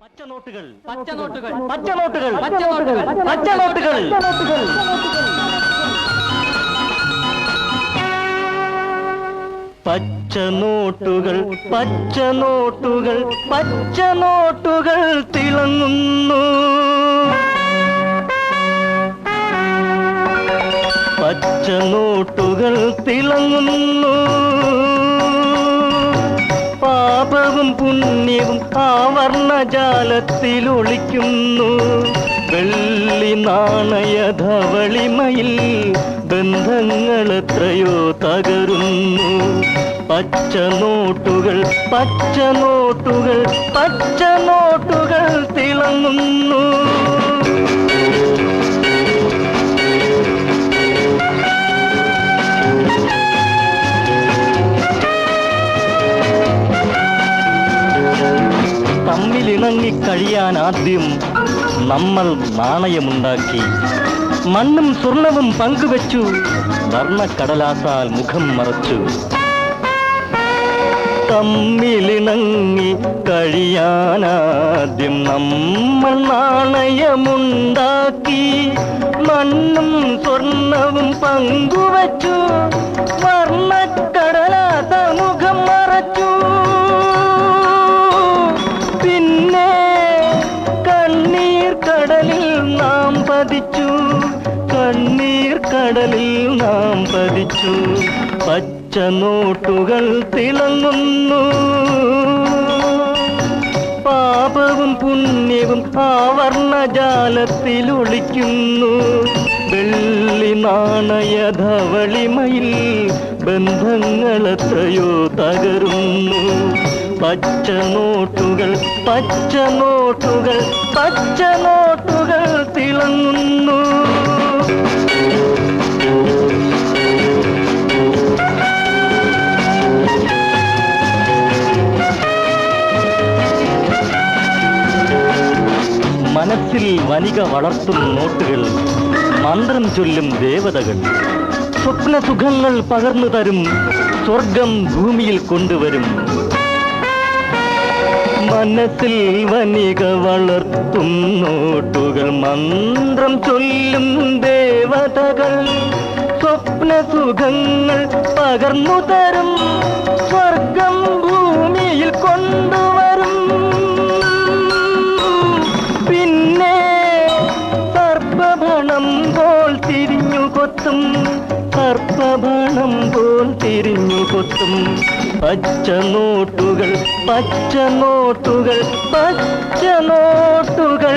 പച്ചനോട്ടുകൾ. പച്ചനോട്ടുകൾ. പച്ചനോട്ടുകൾ. പച്ചനോട്ടുകൾ. പച്ചനോട്ടുകൾ. പച്ചനോട്ടുകൾ. പച്ചനോട്ടുകൾ പച്ചനോട്ടുകൾ തിളങ്ങുന്നു. പച്ചനോട്ടുകൾ തിളങ്ങുന്നു. പാപവും പുണ്യവും ആവർണജാലത്തിൽ ഒളിക്കുന്നു. വെള്ളി നാണയ ധവളിമയിൽ ബന്ധങ്ങളെത്രയോ തകരുന്നു. പച്ച നോട്ടുകൾ പച്ച നോട്ടുകൾ പച്ച നോട്ടുകൾ തിളങ്ങുന്നു. തമ്മിലിണങ്ങി കഴിയാൻ ആദ്യം നമ്മൾ നാണയമുണ്ടാക്കി മണ്ണും സ്വർണവും പങ്കുവച്ചു വർണ്ണക്കടലാസാൽ മുഖം മറച്ചു തമ്മിലിണങ്ങി കഴിയാനാദ്യം നമ്മൾ നാണയമുണ്ടാക്കി മണ്ണും സ്വർണവും പങ്കുവച്ചു കണ്ണീർ കടലിൽ നാം പതിച്ചു. പച്ച നോട്ടുകൾ തിളങ്ങുന്നു. പാപവും പുണ്യവും ആവർണജാലത്തിലൊളിക്കുന്നു വെള്ളി നാണയ ധവളിമയിൽ ബന്ധങ്ങളെത്രയോ തകരുന്നു. പച്ച നോട്ടുകൾ പച്ച നോട്ടുകൾ പച്ച നോട്ടുകൾ തിളങ്ങുന്നു. മനസ്സിൽ വനിക വളർത്തും നോട്ടുകൾ മന്ത്രം ചൊല്ലും ദേവതകൾ. സ്വപ്ന സുഖങ്ങൾ പകർന്നു തരും സ്വർഗം ഭൂമിയിൽ കൊണ്ടുവരും. മനസ്സിൽ വനിക വളർത്തും നോട്ടുകൾ മന്ത്രം ചൊല്ലും ദേവതകൾ. സ്വപ്ന സുഖങ്ങൾ പകർന്നു തരും കൊത്തും സർപ്പബണം പോൽ തിരിഞ്ഞു കൊത്തും. പച്ച നോട്ടുകൾ പച്ച നോട്ടുകൾ പച്ച നോട്ടുകൾ.